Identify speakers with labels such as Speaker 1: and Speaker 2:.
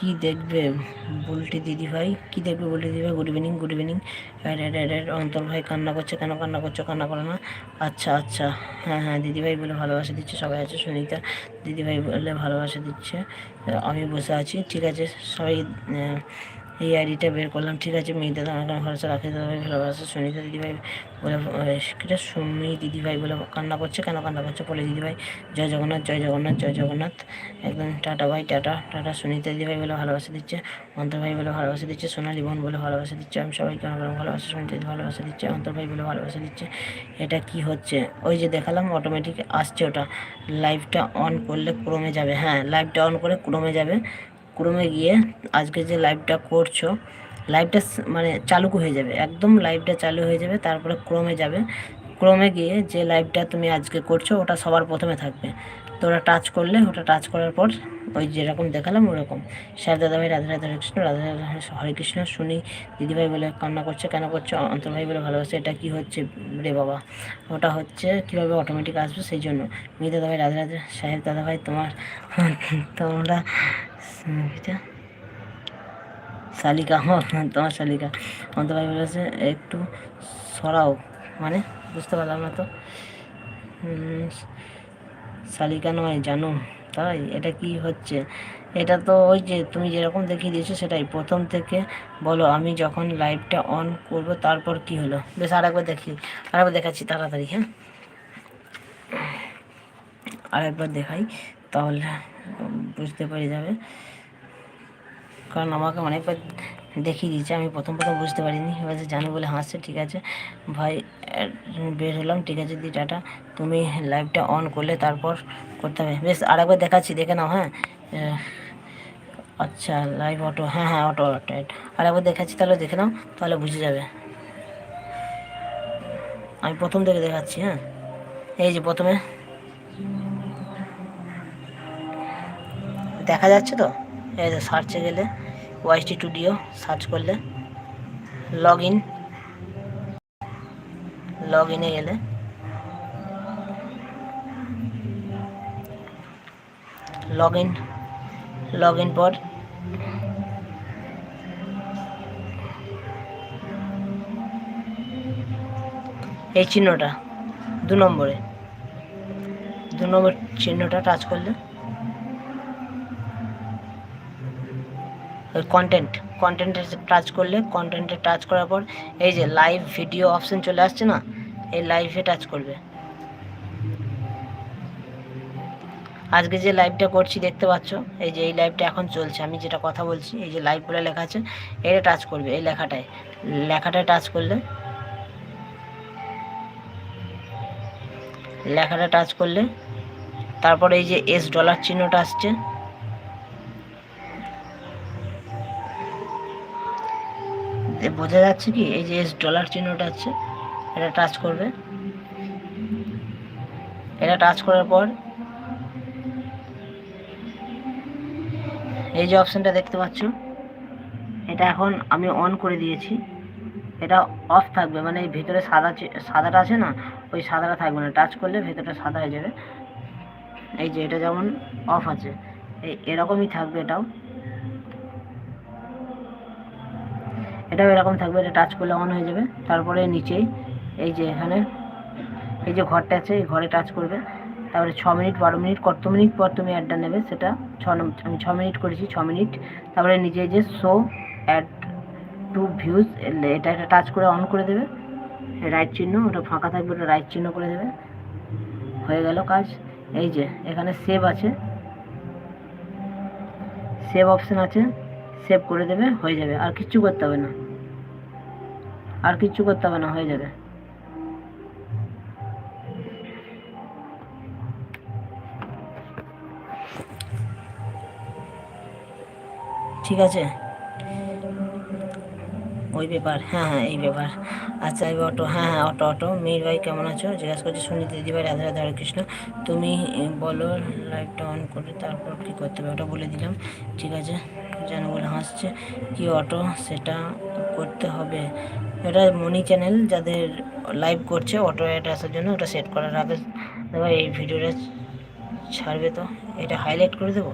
Speaker 1: কি দেখবে? বলটি দিদি ভাই, কি দেখবে বলটি দিদি ভাই? গুড ইভিনিং গুড ইভিনিং অন্তর ভাই কান্না করছে কেন? কান্না করছ? কান্না করে না? আচ্ছা আচ্ছা। হ্যাঁ হ্যাঁ দিদি ভাই বলে ভালোবাসা দিচ্ছে, সবাই আছে সুনিতা। দিদি ভাই বলে ভালোবাসা দিচ্ছে। আমি বসে আছি, ঠিক আছে? সবাই এই আইডিটা বের করলাম, ঠিক আছে, মেয়েদের আমার কেন ভরসা রাখে দাদা ভালোবাসা, সুনিতা দিদিভাই বলে কিটা সুমি দিদিভাই বলে কান্না করছে, কেন কান্না করছে বলে দিদিভাই, জয় জগন্নাথ জয় জগন্নাথ জয় জগন্নাথ, একদম টাটা ভাই, টাটা টাটা, সুনিতা দিদিভাই বলে ভালোবাসা দিচ্ছে, অন্তর ভাই বলে ভালোবাসা দিচ্ছে, সোনালী বোন বলে ভালোবাসা দিচ্ছে, আমি সবাইকে অনেক ভালোবাসা, সুনিতা দিদি ভালোবাসা দিচ্ছে, অন্তর ভাই বলে ভালোবাসা দিচ্ছে, এটা কি হচ্ছে? ওই যে দেখালাম অটোমেটিক আসছে ওটা লাইভটা অন করলে ক্রমে যাবে হ্যাঁ লাইভটা অন করে ক্রমে যাবে ক্রমে গিয়ে আজকে যে লাইভটা করছ লাইভটা মানে চালু হয়ে যাবে। একদম লাইভটা চালু হয়ে যাবে, তারপরে ক্রমে যাবে। ক্রমে গিয়ে যে লাইভটা তুমি আজকে করছ, ওটা সবার প্রথমে থাকবে। তো ওটা টাচ করলে, ওটা টাচ করার পর ওই যেরকম দেখালাম, ওরকম। স্যার দাদাভাই, রাধা রাধা কৃষ্ণ, রাধা রাধা হরে কৃষ্ণ, শুনি। দিদিভাই বলে কান্না করছে, কেন করছ? অন্তর ভাই বলে ভালোবাসে, এটা কি হচ্ছে রে বাবা? ওটা হচ্ছে কীভাবে অটোমেটিক আসবে, সেই জন্য। মেয়ে দাদাভাই, রাধা রাধা, সাহেব দাদাভাই, তোমার, তোমরা এটা শালিকা হ্যাঁ তোমার শালিকা অন্ত ভাই বলেছে, একটু সরাও। মানে বুঝতে পারলাম না তো। শালিকা নয়, জানো? তাই এটা কি হচ্ছে? এটা তো ওই যে তুমি যেরকম দেখিয়ে দিয়েছ সেটাই। প্রথম থেকে বলো, আমি যখন লাইভটা অন করব, তারপর কি হলো? বেশ আরেকবার দেখি। আরেকবার দেখাচ্ছি তাড়াতাড়ি হ্যাঁ? আরেকবার দেখাই। তাহলে বুঝতে পেরে যাবে। কারণ আমাকে অনেকবার দেখিয়ে দিয়েছে, আমি প্রথম প্রথম বুঝতে পারিনি। এবার জানো বলে হাসছে, ঠিক আছে। ভাই বের হলাম, ঠিক আছে, দি টাটা। তুমি লাইভটা অন করলে তারপর করতে হবে। বেশ, আরেকবার দেখাচ্ছি, দেখে নাও হ্যাঁ। আচ্ছা লাইভ অটো হ্যাঁ হ্যাঁ অটো অটো। আরেকবার দেখাচ্ছি, তাহলে দেখে নাও, তাহলে বুঝে যাবে। আমি প্রথম থেকে দেখাচ্ছি হ্যাঁ। এই যে প্রথমে। দেখা যাচ্ছে তো? এই যে সার্চে গেলে ওয়াইটি স্টুডিও সার্চ করলে লগ ইন লগ ইনে গেলে লগ ইন লগ ইন পর এই চিহ্নটা দু নম্বরে, দু নম্বর চিহ্নটা টাচ করলে কন্টেন্ট কন্টেন্টে টাচ করলে কন্টেন্টে টাচ করার পর, এই যে লাইভ ভিডিও অপশন চলে আসছে না, এই লাইভে টাচ করবে। আজকে যে লাইভটা করছি, দেখতে পাচ্ছ, এই যে এই লাইভটা এখন চলছে। আমি যেটা কথা বলছি, এই যে লাইভ বলে লেখা আছে এটা টাচ করবে, এই লেখাটায়। লেখাটায় টাচ করলে, লেখাটা টাচ করলে, তারপর এই যে এস ডলার চিহ্নটা আসছে বোঝা যাচ্ছে কি, এই যে এস ডলার চিহ্নটা আছে, এটা টাচ করবে। এটা টাচ করার পর, এই যে অপশানটা দেখতে পাচ্ছ, এটা এখন আমি অন করে দিয়েছি। এটা অফ থাকবে মানে এই ভেতরে সাদা সাদাটা আছে না, ওই সাদাটা থাকবে না। টাচ করলে ভেতরটা সাদা হয়ে যাবে। এই যে এটা যেমন অফ আছে, এই এরকমই থাকবে এটাও। এটাও এরকম থাকবে এটা টাচ করলে অন হয়ে যাবে। তারপরে নিচেই এই যে এখানে, এই যে ঘরটা আছে, এই ঘরে টাচ করবে। তারপরে ছ মিনিট, বারো মিনিট, কত মিনিট পর তুমি অ্যাডটা নেবে সেটা? ছ আমি ছ মিনিট করেছি, ছ মিনিট। তারপরে নিজে যে শো অ্যাড টু ভিউজ এটা একটা টাচ করে অন করে দেবে। রাইট চিহ্ন, ওটা ফাঁকা থাকবে, ওটা রাইট চিহ্ন করে দেবে। হয়ে গেল কাজ। এই যে এখানে সেভ আছে। সেভ অপশন আছে। সেভ করে দেবে, হয়ে যাবে। আর কিচ্ছু করতে হবে না। আর কিচ্ছু করতে হবে না, হয়ে যাবে। ঠিক আছে? ওই ব্যাপার। হ্যাঁ হ্যাঁ এই ব্যাপার। আচ্ছা এই অটো। হ্যাঁ হ্যাঁ অটো অটো। মেয়ের ভাই, কেমন আছো? জিজ্ঞাসা করছি, সুনীতি দিদি ভাই, রাধা রাধা কৃষ্ণ। তুমি বলো লাইভটা অন করে তারপর কী করতে হবে, ওটা বলে দিলাম। ঠিক আছে? যেন বলে হাসছে, কি অটো সেটা করতে হবে। এটা মনি চ্যানেল যাদের লাইভ করছে, অটো অ্যাড জন্য ওটা সেট করার আগে, দেখো এই ভিডিওটা ছাড়বে তো, এটা হাইলাইট করে দেবো?